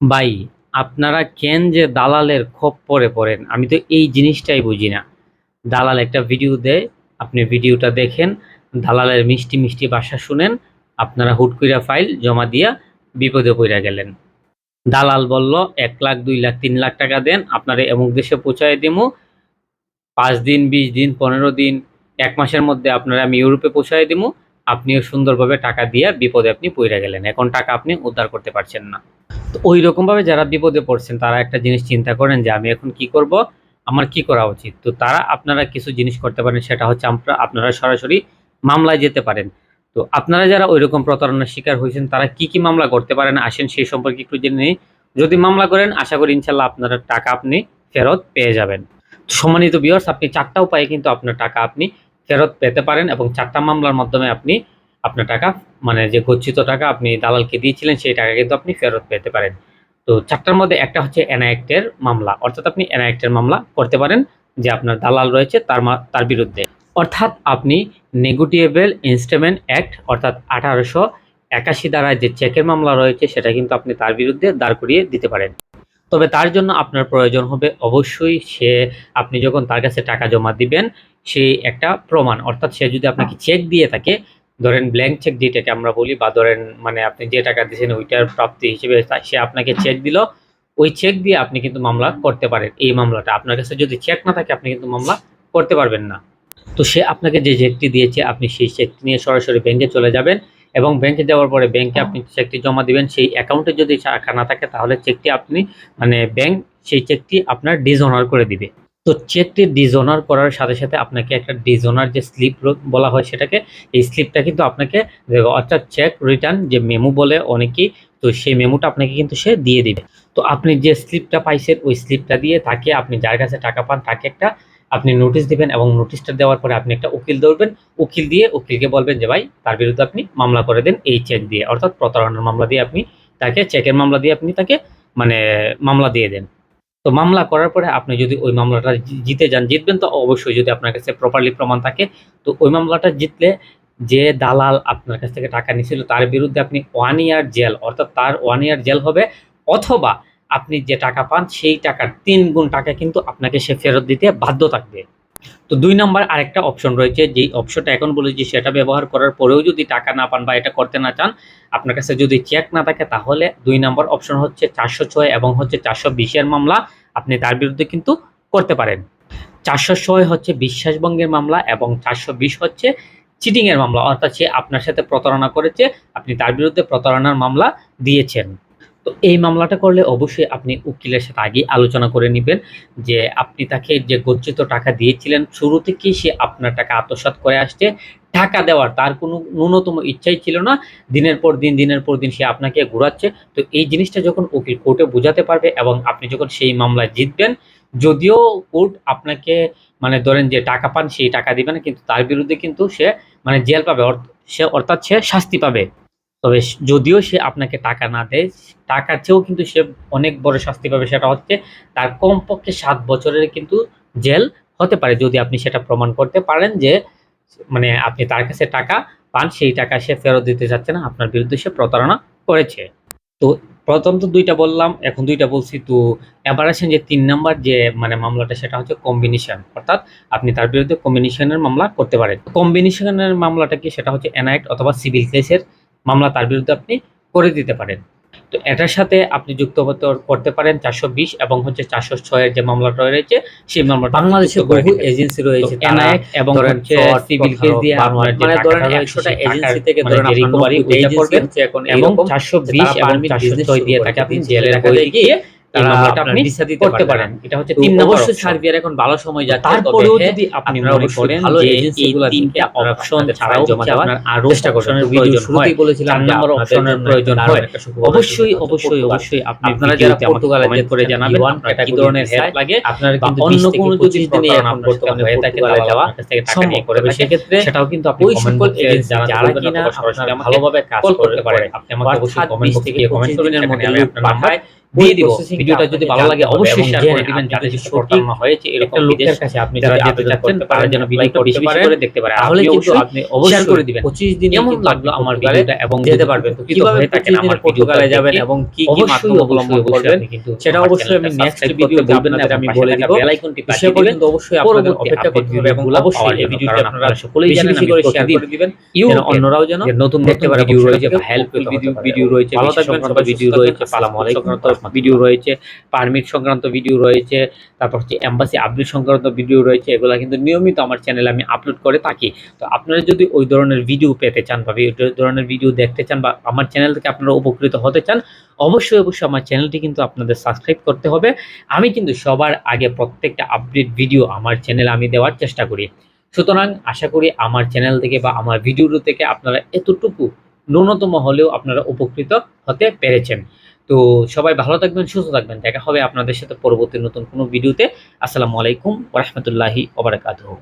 ভাই, আপনারা কেন যে দালালের খপ্পরে পড়েন? আমি তো এই জিনিসটাই বুঝি না। দালাল একটা ভিডিও দেয়, আপনি ভিডিওটা দেখেন, দালালের মিষ্টি মিষ্টি ভাষা শুনেন, আপনারা হুট কইরা ফাইল জমা দিয়া বিপদে পড়া গেলেন। দালাল বলল, এক লাখ, দুই লাখ, তিন লাখ টাকা দেন, আপনারা এমুক দেশে পৌঁছায় দিমু। পাঁচ দিন, বিশ দিন, পনেরো দিন, এক মাসের মধ্যে আপনারা আমি ইউরোপে পৌঁছায় দিমু। আপনিও সুন্দরভাবে টাকা দিয়ে বিপদে আপনি পড়ে গেলেন। এখন টাকা আপনি উদ্ধার করতে পারছেন না। তো ওই রকম ভাবে যারা বিপদে পড়ছেন, তারা একটা জিনিস চিন্তা করেন যে, আমি এখন কি করব? আমার কি করা উচিত? তো তারা আপনারা কিছু জিনিস করতে পারেন, সেটা হচ্ছে আপনারা সরাসরি মামলায় যেতে পারেন। তো আপনারা যারা ওই রকম প্রতারণার শিকার হয়েছেন, তারা কি কি মামলা করতে পারেন? আসেন, সেই সম্পর্কে একটু জেনে নিই। যদি মামলা করেন, আশা করি ইনশাল্লাহ আপনারা টাকা আপনি ফেরত পেয়ে যাবেন। সম্মানিত বিয়ার্স আপনি চারটা উপায়ে কিন্তু আপনার টাকা আপনি ফেরত পেতে পারেন এবং চারটা মামলার মাধ্যমে আপনি আপনার টাকা মানে যে গচ্ছিত টাকা আপনি দালালকে দিয়েছিলেন, সেই টাকা কিন্তু আপনি ফেরত পেতে পারেন। তো চারটার মধ্যে একটা হচ্ছে এনআইএক্টের মামলা। অর্থাৎ আপনি এনআইএক্টের মামলা করতে পারেন যে আপনার দালাল রয়েছে তার তার বিরুদ্ধে। অর্থাৎ আপনি নেগোটিয়েবল ইনস্ট্রুমেন্ট অ্যাক্ট, অর্থাৎ আঠারোশো একাশি দ্বারায় যে চেকের মামলা রয়েছে, সেটা কিন্তু আপনি তার বিরুদ্ধে দাঁড় করিয়ে দিতে পারেন। তবে তার জন্য আপনার প্রয়োজন হবে অবশ্যই সে আপনি যখন তার কাছে টাকা জমা দিবেন সেই একটা প্রমাণ। অর্থাৎ সে যদি আপনাকে চেক দিয়ে থাকে ধরেন ব্ল্যাঙ্ক চেক যেটাকে আমরা বলি বা ধরেন মানে আপনি যে টাকা দিয়েছেন ওইটার প্রাপ্তি হিসেবে সে আপনাকে চেক দিল ওই চেক দিয়ে আপনি কিন্তু মামলা করতে পারেন। এই মামলাটা আপনার কাছে যদি চেক না থাকে আপনি কিন্তু মামলা করতে পারবেন না। তো সে আপনাকে যে চেকটি দিয়েছে আপনি সেই চেকটি নিয়ে সরাসরি ব্যাংকে চলে যাবেন। এবং ব্যাংকে যাওয়ার পরে ব্যাংকে আপনি চেকটি জমা দিবেন সেই অ্যাকাউন্টে যদি টাকা না থাকে তাহলে চেকটি আপনি মানে ব্যাংক সেই চেকটি আপনার ডিজঅনার করে দিবে। তো চেকটি ডিজঅনার করার সাথে সাথে আপনাকে একটা ডিজঅনার যে স্লিপ বলা হয় সেটাকে এই স্লিপটা কিন্তু আপনাকে। অর্থাৎ চেক রিটার্ন যে মেমো বলে অনেকেই তো সেই মেমোটা আপনাকে কিন্তু সে দিয়ে দিবে। তো আপনি যে স্লিপটা পাইছেন ওই স্লিপটা দিয়ে তাকে আপনি যার কাছে টাকা পান তাকে একটা আপনি নোটিশ দিবেন এবং নোটিশটা দেওয়ার পরে আপনি একটা উকিল ধরবেন। উকিল দিয়ে উকিলকে বলবেন যে, ভাই, তার বিরুদ্ধে আপনি মামলা করে দেন এই চেক দিয়ে। অর্থাৎ প্রতারণার মামলা দিয়ে আপনি তাকে চেকের মামলা দিয়ে আপনি তাকে মানে মামলা দিয়ে দেন। তো মামলা করার পরে আপনি যদি ওই মামলাটা জিতে যান, জিতবেন, তো অবশ্যই যদি আপনার কাছে প্রপারলি প্রমাণ থাকে, তো ওই মামলাটা জিতলে যে দালাল আপনার কাছ থেকে টাকা নিয়েছিল তার বিরুদ্ধে আপনি ওয়ান ইয়ার জেল অর্থাৎ তার ওয়ান ইয়ার জেল হবে, অথবা আপনি যে টাকা পান, সেই টাকার তিন গুণ টাকা কিন্তু আপনাকে সে ফেরত দিতে বাধ্য থাকবে। তো দুই নম্বর আরেকটা অপশন রয়েছে, যেই অপশনটা এখন বলেছি, সেটা ব্যবহার করার পরেও যদি টাকা না পান বা এটা করতে না চান, আপনার কাছে যদি চেক না থাকে, তাহলে দুই নম্বর অপশন হচ্ছে চারশো ছয় এবং হচ্ছে চারশো বিশের মামলা। আপনি তার বিরুদ্ধে কিন্তু করতে পারেন। চারশো ছয় হচ্ছে বিশ্বাসভঙ্গের মামলা এবং চারশো বিশ হচ্ছে চিটিংয়ের মামলা। অর্থাৎ সে আপনার সাথে প্রতারণা করেছে, আপনি তার বিরুদ্ধে প্রতারণার মামলা দিয়েছেন। তো এই মামলাটা করলে অবশ্যই আপনি উকিলের সাথে আগে আলোচনা করে নেবেন যে আপনি তাকে যে গচ্ছিত টাকা দিয়েছিলেন, শুরু থেকেই সে আপনার টাকা আত্মসাৎ করে আসছে। টাকা দেওয়ার তার কোনো ন্যূনতম ইচ্ছাই ছিল না। দিনের পর দিন, দিনের পর দিন সে আপনাকে ঘুরাচ্ছে। তো এই জিনিসটা যখন উকিল কোর্টে বোঝাতে পারবে এবং আপনি যখন সেই মামলায় জিতবেন, যদিও কোর্ট আপনাকে মানে ধরেন যে টাকা পান, সেই টাকা দিবে না, কিন্তু তার বিরুদ্ধে কিন্তু সে মানে জেল পাবে। সে অর্থাৎ সে শাস্তি পাবে। তবে যদিও সে আপনাকে টাকা না দেয়, টাকার চেয়েও কিন্তু সে অনেক বড় শাস্তি পাবে। সেটা হচ্ছে তার কমপক্ষে সাত বছরের কিন্তু জেল হতে পারে, যদি আপনি সেটা প্রমাণ করতে পারেন যে মানে আপনি তার কাছে টাকা পান, সেই টাকা সে ফেরত দিতে চাচ্ছে না, আপনার বিরুদ্ধে সে প্রতারণা করেছে। তো প্রথম তো দুইটা বললাম, এখন দুইটা বলছি। তো এবার আসেন যে তিন নাম্বার যে মানে মামলাটা, সেটা হচ্ছে কম্বিনেশন অর্থাৎ আপনি তার বিরুদ্ধে কম্বিনেশনের মামলা করতে পারেন। কম্বিনেশনের মামলাটা কি? সেটা হচ্ছে এনআইট অথবা সিভিল কেসের মামলা তার বিরুদ্ধে আপনি করে দিতে পারেন। তো এটার সাথে আপনি যুক্তবদ্ধ করতে পারেন চারশো বিশ এবং হচ্ছে চারশো ছয়ের যে মামলাটা রয়েছে সেই মামলা বাংলাদেশে বহু এজেন্সি রয়েছে এনআইএক এবং হচ্ছে সিভিল কেস দিয়ে মানে ধরেন একশোটা এজেন্সি থেকে মানে ধরেন রিকভারি করবেন এবং চারশো বিশ এবং চারশো ছয় দিয়ে তাকে আপনি জেলে রাখা গিয়ে এই তারা মামলাটা আপনার আপনি করতে পারেন। এটা হচ্ছে তিন নম্বর সার্বিয়ার এখন ভালো সময় যাচ্ছে তারপরেও যদি আপনি মনে করেন ভালো যে agency এই গুলা তিনটা অপশন ছাড়াও হচ্ছে আপনার আরও চেষ্টা করবেন option এর ভিডিও প্রয়োজন হয়। বলেছিলাম নম্বর আপনাদের option এর জন্য প্রয়োজন হয়। অবশ্যই অবশ্যই অবশ্যই আপনারা যারা পর্তুগালে যেতে করে জানাবেন E1 কি ধরনের হেল্প লাগে। আপনারা কিন্তু অন্য কোনো যদি দিনে এখন বর্তমানে বর্তমানে হয়ে থাকে পর্তুগালে যাওয়া থেকে টাকা নিয়ে করে সেক্ষেত্রে সেটাও কিন্তু আপনি সকল যারা কিনা আপনার ভালোভাবে কাজ করতে করতে পারেন। পারেন। আপনি আমাকে অবশ্যই কমেন্ট বক্সে কমেন্ট করবেন দিনের মধ্যে আমি আপনার নাম্বার পাঠায় দিয়ে দিব ভিডিওটা যদি ভালো লাগে অবশ্যই শেয়ার করে দিবেন সঠিক হয়েছে এরকম লোকের কাছে আপনি যারা যেতে চাচ্ছেন তারা যেন ভিডিওটা বেশি বেশি করে দেখতে পারে। তাহলে কিন্তু আপনি অবশ্যই করে দিবেন। পঁচিশ দিনে কেমন লাগল আমার ভিডিওটা এবং যেতে পারবেন তো কীভাবে থাকেন আমার পর্তুগালে যাবেন এবং কি কি মাধ্যম অবলম্বন করবেন সেটা অবশ্যই আমি ভিডিওতে করতে ভুলবেন না আমি বলে দিব। বেল আইকনটি বাজিয়ে দিবেন। অবশ্যই আপনাদের অপেক্ষা করতে হবে এবং অবশ্যই এই ভিডিওটি আপনারা সকলেই জানেন আমি করে শেয়ার করে দিবেন। যেন অন্যরাও যেন নতুন দেখতে পারে ভিডিও রয়েছে উপকৃত ভিডিও। ভিডিও রয়েছে ভালো থাকবেন, সবাই ভিডিও রয়েছে আসসালামু আলাইকুম ভিডিও রয়েছে পারমিট সংক্রান্ত ভিডিও রয়েছে, তারপর হচ্ছে এম্বাসি আপডেট সংক্রান্ত ভিডিও রয়েছে, এগুলো কিন্তু নিয়মিত আমার চ্যানেলে আমি আপলোড করে থাকি। তো আপনারা যদি ওই ধরনের ভিডিও পেতে চান বা ওই ধরনের ভিডিও দেখতে চান বা আমার চ্যানেল থেকে আপনারা উপকৃত হতে চান, অবশ্যই অবশ্যই আমার চ্যানেলটি কিন্তু আপনাদের সাবস্ক্রাইব করতে হবে। আমি কিন্তু সবার আগে প্রত্যেকটা আপডেট ভিডিও আমার চ্যানেলে আমি দেওয়ার চেষ্টা করি। সুতরাং আশা করি আমার চ্যানেল থেকে বা আমার ভিডিও থেকে আপনারা এতটুকু ন্যূনতম হলেও আপনারা উপকৃত হতে পেরেছেন। তো সবাই ভালো থাকবেন, সুস্থ থাকবেন। দেখা হবে আপনাদের সাথে পরবর্তী নতুন কোনো ভিডিওতে। আসসালামু আলাইকুম ওরহমতুল্লাহি ওবরাকাতুহু